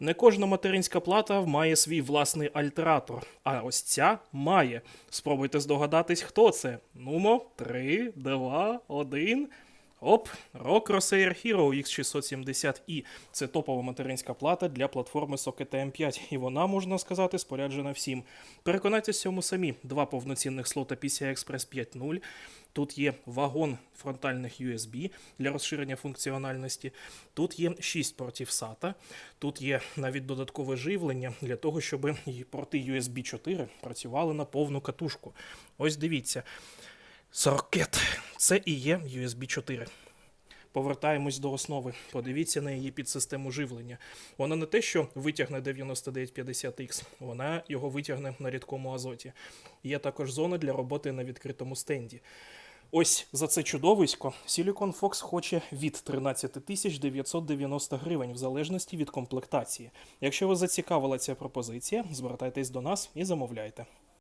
Не кожна материнська плата має свій власний альтератор, а ось ця має. Спробуйте здогадатись, хто це. Нумо, 3, 2, 1. Оп, Rock Corsair Hero X670i. Це топова материнська плата для платформи Socket M5, і вона, можна сказати, споряджена всім. Переконайтеся в цьому самі. Два повноцінних слота PCI Express 5.0. Тут є вагон фронтальних USB для розширення функціональності. Тут є 6 портів SATA. Тут є навіть додаткове живлення для того, щоб порти USB 4 працювали на повну катушку. Ось дивіться. Сорокет. Це і є USB 4. Повертаємось до основи. Подивіться на її підсистему живлення. Вона не те, що витягне 9950X, вона його витягне на рідкому азоті. Є також зона для роботи на відкритому стенді. Ось за це чудовисько Silicon Fox хоче від 13 990 гривень в залежності від комплектації. Якщо вас зацікавила ця пропозиція, звертайтесь до нас і замовляйте.